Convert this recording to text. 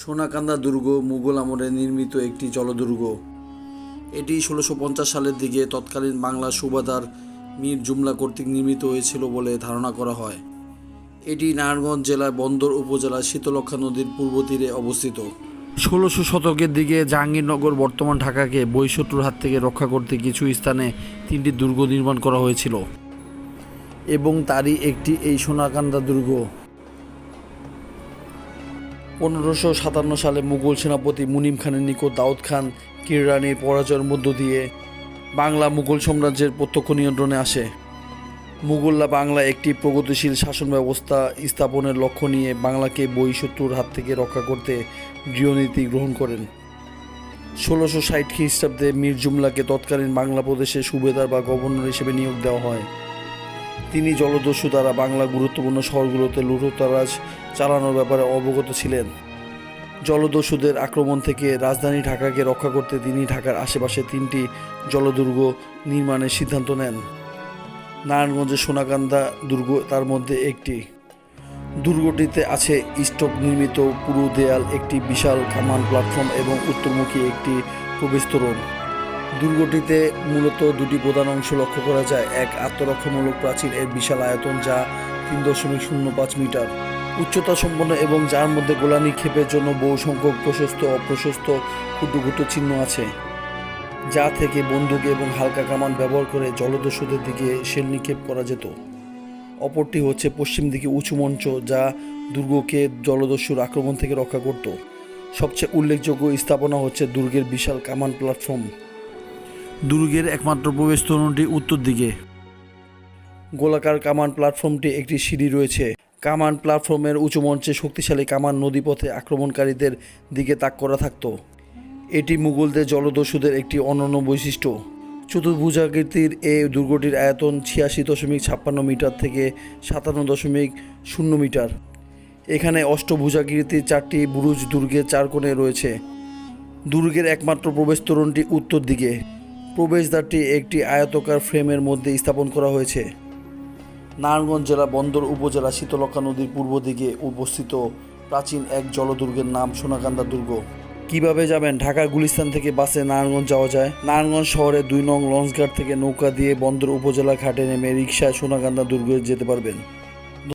সোনাকান্দা দুর্গ মুঘল আমলে নির্মিত একটি জলদুর্গ। এটি ষোলোশো সালের দিকে তৎকালীন বাংলা সুবাদার মীর জুমলা কর্তৃক নির্মিত হয়েছিল বলে ধারণা করা হয়। এটি নারায়ণগঞ্জ জেলার বন্দর উপজেলার শীতলক্ষা নদীর পূর্ব তীরে অবস্থিত। ষোলোশো শতকের দিকে জাহাঙ্গীরনগর, বর্তমান ঢাকাকে বৈশত্রুর হাত থেকে রক্ষা করতে কিছু স্থানে তিনটি দুর্গ নির্মাণ করা হয়েছিল। এবং তারই একটি এই সোনাকান্দা দুর্গ। পনেরোশো সাতান্ন সালে মুঘল সেনাপতি মুনিম খানের নিকট দাউদ খান কিররানির পরাজয়ের মধ্য দিয়ে বাংলা মুঘল সাম্রাজ্যের প্রত্যক্ষ নিয়ন্ত্রণে আসে। মুঘলরা বাংলা একটি প্রগতিশীল শাসন ব্যবস্থা স্থাপনের লক্ষ্য নিয়ে বাংলাকে বহিঃশত্রুর হাত থেকে রক্ষা করতে গৃহনীতি গ্রহণ করেন। ষোলোশো ষাট খ্রিস্টাব্দে মীর জুমলাকে তৎকালীন বাংলা প্রদেশের সুবেদার বা গভর্নর হিসেবে নিয়োগ দেওয়া হয়। তিনি জলদস্যু দ্বারা বাংলা গুরুত্বপূর্ণ শহরগুলোতে লুটোতারাজ চালানোর ব্যাপারে অবগত ছিলেন। জলদস্যুদের আক্রমণ থেকে রাজধানী ঢাকাকে রক্ষা করতে তিনি ঢাকার আশেপাশে তিনটি জলদুর্গ নির্মাণের সিদ্ধান্ত নেন। নারায়ণগঞ্জের সোনাকান্দা দুর্গ তার মধ্যে একটি। দুর্গটিতে আছে স্টক নির্মিত পুরু দেয়াল একটি বিশাল কামান প্ল্যাটফর্ম এবং উত্তরমুখী একটি প্রবেশতোরণ দুর্গটিতে মূলত দুটি প্রধান অংশ লক্ষ্য করা যায়। এক আত্মরক্ষামূলক প্রাচীর এর বিশাল আয়তন যা তিন দশমিক শূন্য পাঁচ মিটার। উচ্চতা সম্পন্ন এবং যার মধ্যে গোলা নিক্ষেপের জন্য বহু সংখ্যক প্রশস্ত অপ্রশস্ত ক্ষুদ্র ক্ষুদ্র চিহ্ন আছে, যা থেকে বন্দুক এবং হালকা কামান ব্যবহার করে জলদস্যুদের দিকে শেল নিক্ষেপ করা যেত। অপরটি হচ্ছে পশ্চিম দিকে উঁচু মঞ্চ, যা দুর্গকে জলদস্যুর আক্রমণ থেকে রক্ষা করত। সবচেয়ে উল্লেখযোগ্য স্থাপনা হচ্ছে দুর্গের বিশাল কামান প্ল্যাটফর্ম। দুর্গের একমাত্র প্রবেশ তোরণটি উত্তর দিকে। গোলাকার কামান প্ল্যাটফর্মটি একটি সিঁড়ি রয়েছে। কামান প্ল্যাটফর্মের উঁচু মঞ্চে শক্তিশালী কামান নদীপথে আক্রমণকারীদের দিকে তাক করা থাকতো। এটি মুঘলদের জলদস্যুদের একটি অনন্য বৈশিষ্ট্য। চতুর্ভুজাকৃতির এই দুর্গটির আয়তন ছিয়াশি দশমিক ছাপ্পান্ন মিটার থেকে সাতান্ন দশমিক শূন্য মিটার। এখানে অষ্টভুজাকৃতির চারটি বুরুজ দুর্গের চার কোণে রয়েছে। দুর্গের একমাত্র প্রবেশ তোরণটি উত্তর দিকে। প্রবেশদ্বারটি একটি আয়তকার ফ্রেমের মধ্যে স্থাপন করা হয়েছে। নারায়ণগঞ্জ জেলা বন্দর উপজেলা শীতলক্ষা নদীর পূর্ব দিকে উপস্থিত প্রাচীন এক জলদুর্গের নাম সোনাকান্দা দুর্গ। কীভাবে যাবেন? ঢাকার গুলিস্তান থেকে বাসে নারায়ণগঞ্জ যাওয়া যায়। নারায়ণগঞ্জ শহরে দুই নং লঞ্চঘাট থেকে নৌকা দিয়ে বন্দর উপজেলা ঘাটে নেমে রিক্সায় সোনাকান্দা দুর্গে যেতে পারবেন।